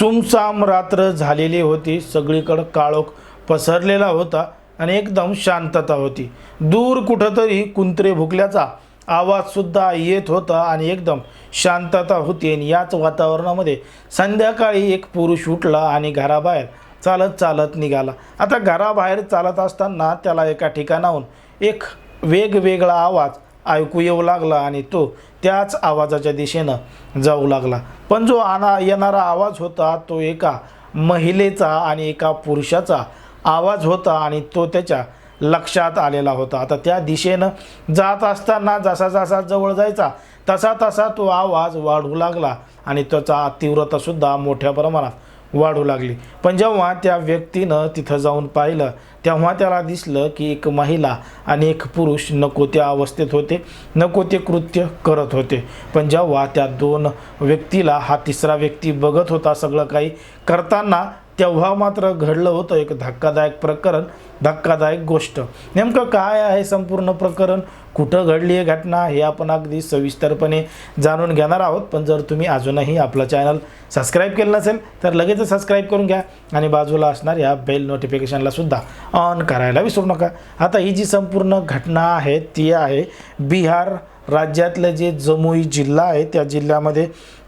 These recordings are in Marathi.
सुमसाम रात्र झालेली होती. सगळीकडं काळोख पसरलेला होता आणि एकदम शांतता होती. दूर कुठंतरी कुंत्रे भुकल्याचा आवाजसुद्धा येत होता आणि एकदम शांतता होती. आणि याच वातावरणामध्ये संध्याकाळी एक पुरुष उठला आणि घराबाहेर चालत चालत निघाला. आता घराबाहेर चालत असताना त्याला एका ठिकाणाहून एक वेगवेगळा आवाज ऐकू येऊ लागला आणि तो त्याच आवाजाच्या दिशेनं जाऊ लागला. पण जो आना येणारा आवाज होता तो एका महिलेचा आणि एका पुरुषाचा आवाज होता आणि तो त्याच्या लक्षात आलेला होता. आता त्या दिशेनं जात असताना जसा जसा जवळ जायचा तसा तसा तो आवाज वाढू लागला आणि त्याचा तीव्रतासुद्धा मोठ्या प्रमाणात वाढू लागली. पण जेव्हा त्या व्यक्तीनं तिथं जाऊन पाहिलं तेव्हा त्याला दिसलं की एक महिला आणि एक पुरुष नको त्या अवस्थेत होते नको ते कृत्य करत होते. पण जेव्हा त्या दोन व्यक्तीला हा तिसरा व्यक्ती बघत होता सगळं काही करताना तेव्हा मात्र घडलं होतं एक धक्कादायक प्रकरण धक्कादायक गोष्ट. नेमकं काय आहे संपूर्ण प्रकरण? कुठं घडली आहे घटना? हे आपण अगदी सविस्तरपणे जाणून घेणार आहोत. पण जर तुम्ही अजूनही आपलं चॅनल सबस्क्राईब केलं नसेल तर लगेच सबस्क्राईब करून घ्या आणि बाजूला असणाऱ्या बेल नोटिफिकेशनला सुद्धा ऑन करायला विसरू नका. आता ही जी संपूर्ण घटना आहे ती आहे बिहार राज्यातलं जे जमुई जिल्हा आहे त्या जिल्ह्यामध्ये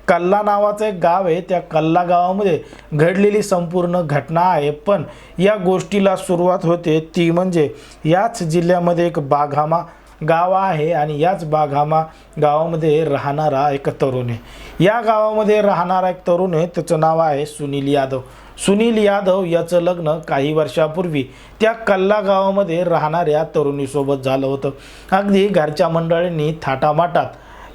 कल्ला नावाचं एक गाव आहे. त्या कल्ला गावामध्ये घडलेली संपूर्ण घटना आहे. पण या गोष्टीला सुरुवात होते ती म्हणजे याच जिल्ह्यामध्ये एक बाघामा गाव आहे आणि याच बाघामा गावामध्ये राहणारा एक तरुण आहे. या गावामध्ये राहणारा एक तरुण आहे. त्याचं नाव आहे सुनील यादव. सुनील यादव याचं लग्न काही वर्षापूर्वी त्या कल्ला गावामध्ये राहणाऱ्या तरुणीसोबत झालं होतं. अगदी घरच्या मंडळींनी थाटामाटात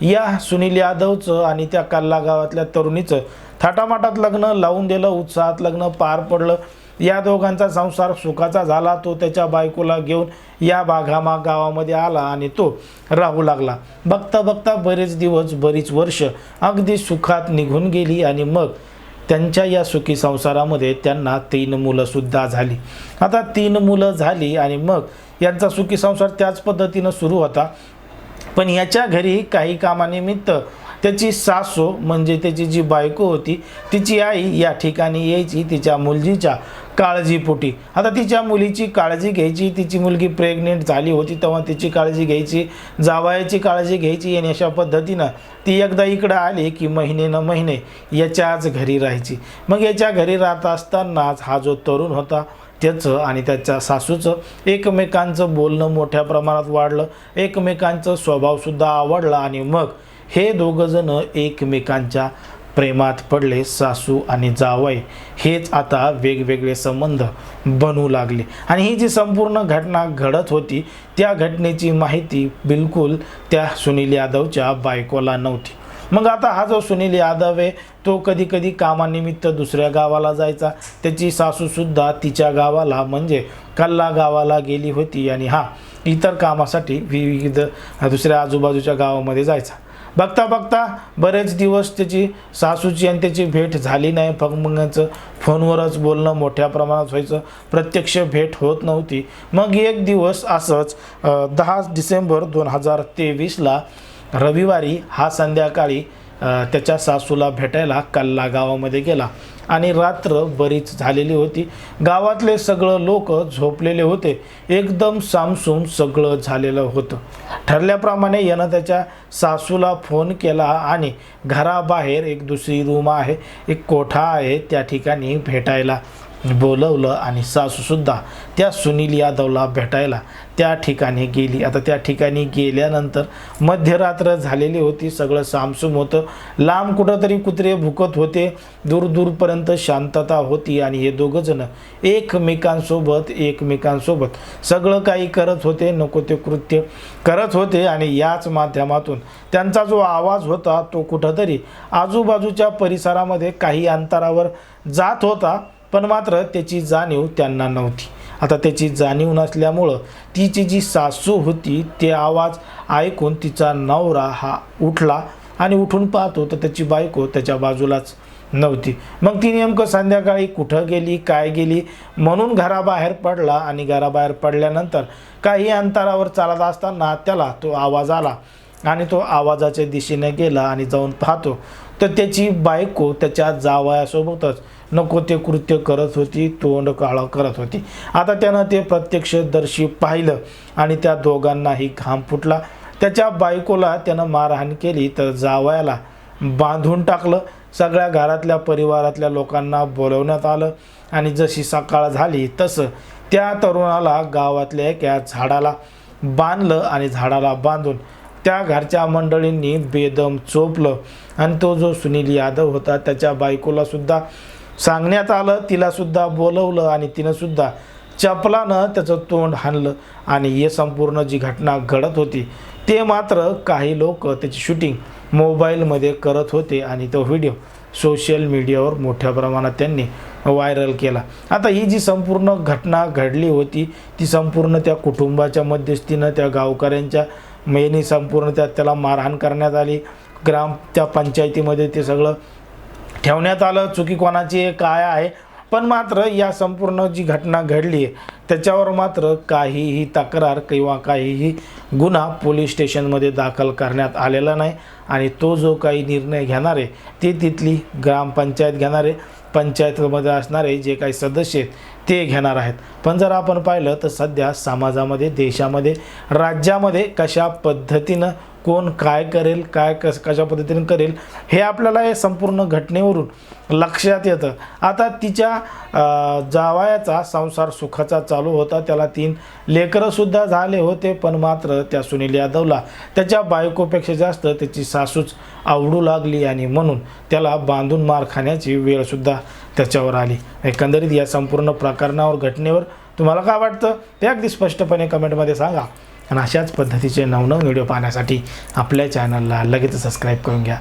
या सुनील यादवचं आणि त्या कल्ला गावातल्या तरुणीचं थाटामाटात लग्न लावून दिलं उत्साहात लग्न पार पडलं. या दोघांचा संसार सुखाचा झाला तो त्याच्या बायकोला घेऊन या बाघामा गावामध्ये आला आणि तो राहू लागला. बघता बघता बरेच दिवस बरीच वर्ष अगदी सुखात निघून गेली आणि मग त्यांच्या या सुखी संसारामध्ये त्यांना तीन मुलंसुद्धा झाली. आता तीन मुलं झाली आणि मग यांचा सुखी संसार त्याच पद्धतीनं सुरू होता. पण याच्या घरी काही कामानिमित्त त्याची सासू म्हणजे त्याची जी बायको होती तिची आई या ठिकाणी यायची तिच्या मुलगीच्या काळजीपोटी. आता तिच्या मुलीची काळजी घ्यायची तिची मुलगी प्रेग्नेंट झाली होती तेव्हा तिची काळजी घ्यायची जावयाची काळजी घ्यायची आणि अशा पद्धतीनं ती एकदा इकडं आली की महिने न महिने याच्याच घरी राहायची. मग याच्या घरी राहत असतानाच हा जो तरुण होता त्याचं आणि त्याच्या सासूचं एकमेकांचं बोलणं मोठ्या प्रमाणात वाढलं. एकमेकांचं स्वभावसुद्धा आवडला आणि मग हे दोघंजणं एकमेकांच्या प्रेमात पडले सासू आणि जावई. हेच आता वेगवेगळे संबंध बनू लागले. आणि ही जी संपूर्ण घटना घडत होती त्या घटनेची माहिती बिलकुल त्या सुनील यादवच्या बायकोला नव्हती. मग आता हा जो सुनील यादव आहे तो कधी कधी कामानिमित्त दुसऱ्या गावाला जायचा. त्याची सासूसुद्धा तिच्या गावाला म्हणजे कल्ला गावाला गेली होती आणि हा इतर कामासाठी विविध दुसऱ्या आजूबाजूच्या गावामध्ये जायचा. बघता बघता बरेच दिवस त्याची सासूची आणि त्याची भेट झाली नाही. फक्त मग फोनवरच बोलणं मोठ्या प्रमाणात व्हायचं. प्रत्यक्ष भेट होत नव्हती. मग एक दिवस असंच दहा डिसेंबर दोन हजार तेवीसला रविवारी हा संध्याकाळी त्याच्या सासूला भेटायला कल्ला गावामध्ये गेला आणि रात्र बरीच झालेली होती. गावातले सगळं लोक झोपलेले होते. एकदम सामसूम सगळं झालेलं होतं. ठरल्याप्रमाणे यानं त्याच्या सासूला फोन केला आणि घराबाहेर एक दुसरी रूम आहे एक कोठा आहे त्या ठिकाणी भेटायला. बोलवलं आणि सासूसुद्धा त्या सुनील यादवला भेटायला त्या ठिकाणी गेली. आता त्या ठिकाणी गेल्यानंतर मध्यरात्र झालेली होती. सगळं सामसूम होतं. लांब कुठंतरी कुत्रे भुकत होते. दूर दूरपर्यंत शांतता होती आणि हे दोघंजणं एकमेकांसोबत एकमेकांसोबत सगळं काही करत होते. नको ते कृत्य करत होते आणि याच माध्यमातून त्यांचा जो आवाज होता तो कुठंतरी आजूबाजूच्या परिसरामध्ये काही अंतरावर जात होता. पण मात्र त्याची जाणीव त्यांना नव्हती. आता त्याची जाणीव नसल्यामुळं तिची जी सासू होती ते आवाज ऐकून तिचा नवरा हा उठला आणि उठून पाहतो तर त्याची बायको त्याच्या बाजूलाच नव्हती. मग ती नेमकं संध्याकाळी कुठं गेली काय गेली? म्हणून घराबाहेर पडला आणि घराबाहेर पडल्यानंतर काही अंतरावर चालत असताना त्याला तो आवाज आला आणि तो आवाजाच्या दिशेने गेला आणि जाऊन पाहतो तर त्याची बायको त्याच्या जावयासोबतच नको ते कृत्य करत होती तोंड काळं करत होती. आता त्यानं ते प्रत्यक्षदर्शी पाहिलं आणि त्या दोघांनाही घाम फुटला. त्याच्या बायकोला त्यानं मारहाण केली तर जावयाला बांधून टाकलं. सगळ्या घरातल्या परिवारातल्या लोकांना बोलवण्यात आलं आणि जशी सकाळ झाली तसं त्या तरुणाला गावातल्या एका झाडाला बांधलं आणि झाडाला बांधून त्या घरच्या मंडळींनी बेदम चोपलं. आणि तो जो सुनील यादव होता त्याच्या बायकोला सुद्धा सांगण्यात आलं तिला सुद्धा बोलवलं आणि तिनं सुद्धा चपलानं त्याचं तोंड हाणलं आणि हे संपूर्ण जी घटना घडत होती ते मात्र काही लोक त्याची शूटिंग मोबाईलमध्ये करत होते आणि तो व्हिडिओ सोशल मीडियावर मोठ्या प्रमाणात त्यांनी व्हायरल केला. आता ही जी संपूर्ण घटना घडली होती ती संपूर्ण त्या कुटुंबाच्या मध्यस्थीनं त्या गावकऱ्यांच्या मेनी संपूर्ण त्यात त्याला मारहाण करण्यात आली. ग्राम त्या पंचायतीमध्ये ते सगळं ठेवण्यात आलं. चुकी कोणाची काय आहे? पण मात्र या संपूर्ण जी घटना घडली आहे त्याच्यावर मात्र काहीही तक्रार किंवा काहीही गुन्हा पोलीस स्टेशनमध्ये दाखल करण्यात आलेला नाही. आणि तो जो काही निर्णय घेणार आहे ते तिथली ग्रामपंचायत घेणारे पंचायतमध्ये असणारे जे काही सदस्य आहेत ते घेणार आहेत. पण जर आपण पाहिलं तर सध्या समाजामध्ये देशामध्ये राज्यामध्ये कशा पद्धतीनं कोण काय करेल काय कस कशा पद्धतीने करेल हे आपल्याला या संपूर्ण घटनेवरून लक्षात येतं. आता तिच्या जावायाचा संसार सुखाचा चालू होता. त्याला तीन लेकरंसुद्धा झाले होते पण मात्र त्या सुनील यादवला त्याच्या बायकोपेक्षा जास्त त्याची सासूच आवडू लागली आणि म्हणून त्याला बांधून मार खाण्याची वेळसुद्धा त्याच्यावर आली. एकंदरीत या संपूर्ण प्रकरणावर घटनेवर तुम्हाला काय वाटतं? ते अगदी स्पष्टपणे कमेंटमध्ये सांगा. आणि अशाच पद्धतीचे नवनवीन व्हिडिओ पाहण्यासाठी आपल्या चॅनलला लगेच सबस्क्राईब करून घ्या.